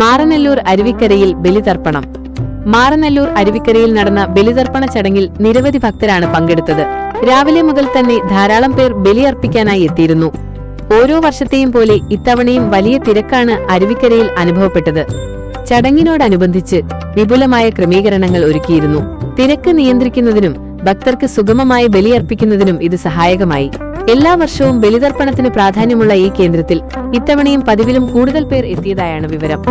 മാറനല്ലൂർ അരുവിക്കരയിൽ ബലിതർപ്പണം. മാറനല്ലൂർ അരുവിക്കരയിൽ നടന്ന ബലിതർപ്പണ ചടങ്ങിൽ നിരവധി ഭക്തരാണ് പങ്കെടുത്തത്. രാവിലെ മുതൽ തന്നെ ധാരാളം പേർ ബലിയർപ്പിക്കാനായി എത്തിയിരുന്നു. ഓരോ വർഷത്തെയും പോലെ ഇത്തവണയും വലിയ തിരക്കാണ് അരുവിക്കരയിൽ അനുഭവപ്പെട്ടത്. ചടങ്ങിനോടനുബന്ധിച്ച് വിപുലമായ ക്രമീകരണങ്ങൾ ഒരുക്കിയിരുന്നു. തിരക്ക് നിയന്ത്രിക്കുന്നതിനും ഭക്തർക്ക് സുഗമമായി ബലിയർപ്പിക്കുന്നതിനും ഇത് സഹായകമായി. എല്ലാ വർഷവും ബലിതർപ്പണത്തിന് പ്രാധാന്യമുള്ള ഈ കേന്ദ്രത്തിൽ ഇത്തവണയും പതിവിലും കൂടുതൽ പേർ എത്തിയതായാണ് വിവരം.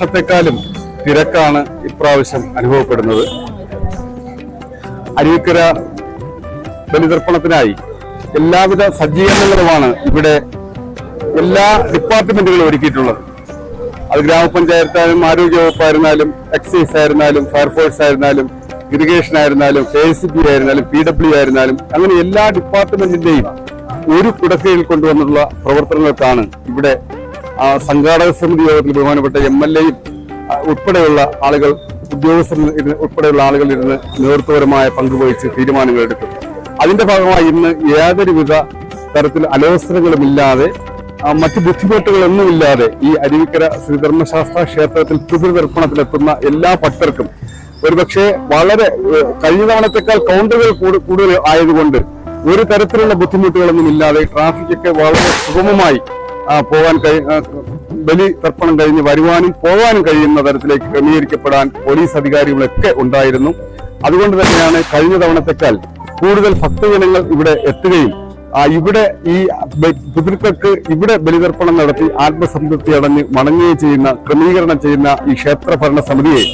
വർഷത്തെക്കാളും തിരക്കാണ് ഇപ്രാവശ്യം അനുഭവപ്പെടുന്നത്. അരുവിക്കര ബലിതർപ്പണത്തിനായി എല്ലാവിധ സജ്ജീകരണങ്ങളുമാണ് ഇവിടെ എല്ലാ ഡിപ്പാർട്ട്മെന്റുകളും ഒരുക്കിയിട്ടുള്ളത്. അത് ഗ്രാമപഞ്ചായത്തായാലും ആരോഗ്യവകുപ്പായിരുന്നാലും എക്സൈസ് ആയിരുന്നാലും ഫയർഫോഴ്സ് ആയിരുന്നാലും ഇറിഗേഷൻ ആയിരുന്നാലും കെ എസ് ബി ആയിരുന്നാലും പി ഡബ്ല്യു ആയിരുന്നാലും അങ്ങനെ എല്ലാ ഡിപ്പാർട്ട്മെന്റിന്റെയും ഒരു കുടക്കീഴിൽ കൊണ്ടുവന്നിട്ടുള്ള പ്രവർത്തനങ്ങൾക്കാണ് ഇവിടെ സംഘാടക സമിതി യോഗത്തിൽ ബഹുമാനപ്പെട്ട എം എൽ എയും ഉൾപ്പെടെയുള്ള ആളുകൾ ഉദ്യോഗസ്ഥർ ഉൾപ്പെടെയുള്ള ആളുകൾ ഇരുന്ന് നേതൃത്വപരമായ പങ്കുവഹിച്ച് തീരുമാനങ്ങൾ എടുത്തു അതിന്റെ ഭാഗമായി ഇന്ന് യാതൊരുവിധ തരത്തിൽ അലോസരങ്ങളുമില്ലാതെ മറ്റ് ബുദ്ധിമുട്ടുകളൊന്നുമില്ലാതെ ഈ അരുവിക്കര ശ്രീധർമ്മശാസ്ത്ര ക്ഷേത്രത്തിൽ പിതൃതർപ്പണത്തിലെത്തുന്ന എല്ലാ ഭക്തർക്കും ഒരുപക്ഷെ വളരെ കഴിഞ്ഞ തവണത്തെക്കാൾ കൗണ്ടറുകൾ കൂടു- കൂടുതൽ ആയതുകൊണ്ട് ഒരു തരത്തിലുള്ള ബുദ്ധിമുട്ടുകളൊന്നും ഇല്ലാതെ ട്രാഫിക് ഒക്കെ വളരെ സുഗമമായി പോകാൻ കഴി ബലി തർപ്പണം കഴിഞ്ഞ് വരുവാനും പോകാനും കഴിയുന്ന തരത്തിലേക്ക് ക്രമീകരിക്കപ്പെടാൻ പോലീസ് അധികാരികളൊക്കെ ഉണ്ടായിരുന്നു. അതുകൊണ്ട് തന്നെയാണ് കഴിഞ്ഞ തവണത്തെക്കാൾ കൂടുതൽ ഭക്തജനങ്ങൾ ഇവിടെ എത്തുകയും ഇവിടെ ഈ പിതൃക്കൾക്ക് ഇവിടെ ബലിതർപ്പണം നടത്തി ആത്മസംതൃപ്തി അടഞ്ഞ് മടങ്ങുകയും ചെയ്യുന്ന ക്രമീകരണം ചെയ്യുന്ന ഈ ക്ഷേത്ര ഭരണ സമിതിയെ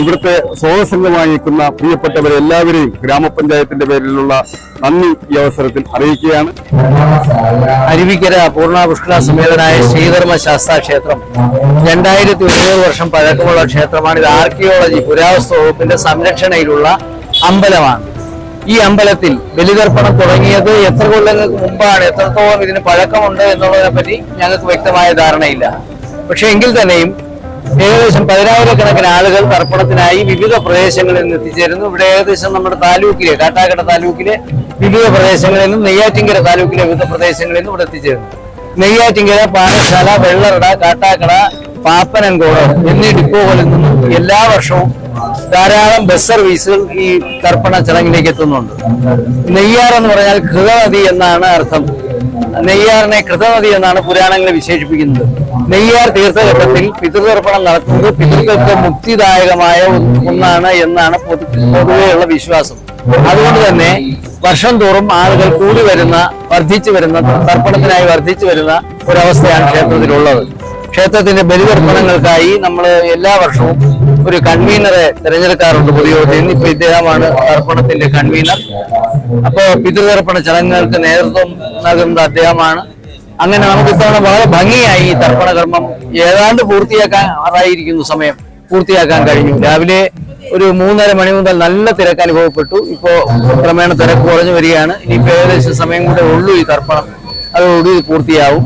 ഇവിടുത്തെ സ്വാഗതസംഘമായി നിൽക്കുന്ന പ്രിയപ്പെട്ടവരെ എല്ലാവരെയും ഗ്രാമപഞ്ചായത്തിന്റെ പേരിലുള്ള നന്ദി ഈ അവസരത്തിൽ അറിയിക്കുകയാണ്. അരുവിക്കര പൂർണ സമേതനായ ശ്രീധർമ്മ ശാസ്ത്ര ക്ഷേത്രം. രണ്ടായിരത്തി ഒരുന്നൂറ് വർഷം പഴക്കമുള്ള ക്ഷേത്രമാണ്. ഇത് ആർക്കിയോളജി പുരാവസ്തു വകുപ്പിന്റെ സംരക്ഷണയിലുള്ള അമ്പലമാണ്. ഈ അമ്പലത്തിൽ ബലിതർപ്പണം തുടങ്ങിയത് എത്ര കൊല്ലങ്ങൾക്ക് മുമ്പാണ്? എത്രത്തോളം ഇതിന് പഴക്കമുണ്ട് എന്നുള്ളതിനെ പറ്റി ഞങ്ങൾക്ക് വ്യക്തമായ ധാരണയില്ല. പക്ഷെ എങ്കിൽ തന്നെയും ഏകദേശം പതിനായിരക്കണക്കിന് ആളുകൾ തർപ്പണത്തിനായി വിവിധ പ്രദേശങ്ങളിൽ നിന്ന് എത്തിച്ചേരുന്നു. ഇവിടെ ഏകദേശം നമ്മുടെ താലൂക്കിലെ കാട്ടാക്കട താലൂക്കിലെ വിവിധ പ്രദേശങ്ങളിൽ നിന്നും നെയ്യാറ്റിങ്കര താലൂക്കിലെ വിവിധ പ്രദേശങ്ങളിൽ നിന്നും ഇവിടെ എത്തിച്ചേരുന്നു. നെയ്യാറ്റിങ്കര പാറശാല വെള്ളറട കാട്ടാക്കട പാപ്പനൻകോട് എന്നീ ഡിപ്പോകളിൽ നിന്നും എല്ലാ വർഷവും ധാരാളം ബസ് സർവീസുകൾ ഈ തർപ്പണ ചടങ്ങിലേക്ക് എത്തുന്നുണ്ട്. നെയ്യാർ എന്ന് പറഞ്ഞാൽ കൃതനദി എന്നാണ് അർത്ഥം. നെയ്യാറിനെ കൃതനദി എന്നാണ് പുരാണങ്ങളെ വിശേഷിപ്പിക്കുന്നത്. നെയ്യാർ തീർത്ഥഘട്ടത്തിൽ പിതൃതർപ്പണം നടത്തുന്നത് പിതൃകൾക്ക് മുക്തിദായകമായ ഒന്ന് ഒന്നാണ് എന്നാണ് പൊതു പൊതുവെയുള്ള വിശ്വാസം. അതുകൊണ്ട് തന്നെ വർഷം തോറും ആളുകൾ കൂടി വരുന്ന വർദ്ധിച്ചു വരുന്ന തർപ്പണത്തിനായി വർദ്ധിച്ചു വരുന്ന ഒരവസ്ഥയാണ് ക്ഷേത്രത്തിലുള്ളത്. ക്ഷേത്രത്തിന്റെ ബലിതർപ്പണങ്ങൾക്കായി നമ്മൾ എല്ലാ വർഷവും ഒരു കൺവീനറെ തിരഞ്ഞെടുക്കാറുണ്ട് പൊതുയോഗത്തിൽ. ഇന്നിപ്പോ ഇദ്ദേഹമാണ് തർപ്പണത്തിന്റെ കൺവീനർ. അപ്പോ പിതൃതർപ്പണ ചടങ്ങുകൾക്ക് നേതൃത്വം നൽകുന്നത് അദ്ദേഹമാണ്. അങ്ങനെ നമുക്ക് ഇത്തവണ വളരെ ഭംഗിയായി ഈ തർപ്പണ കർമ്മം ഏതാണ്ട് പൂർത്തിയാക്കാൻ ആറായിരിക്കുന്നു സമയം. പൂർത്തിയാക്കാൻ കഴിഞ്ഞു. രാവിലെ ഒരു മൂന്നര മണി മുതൽ നല്ല തിരക്ക് അനുഭവപ്പെട്ടു. ഇപ്പോ ക്രമേണ തിരക്ക് കുറഞ്ഞു വരികയാണ്. ഇനിയിപ്പോ ഏകദേശം സമയം കൂടെ ഉള്ളൂ ഈ തർപ്പണം. അതോടുകൂടി പൂർത്തിയാവും.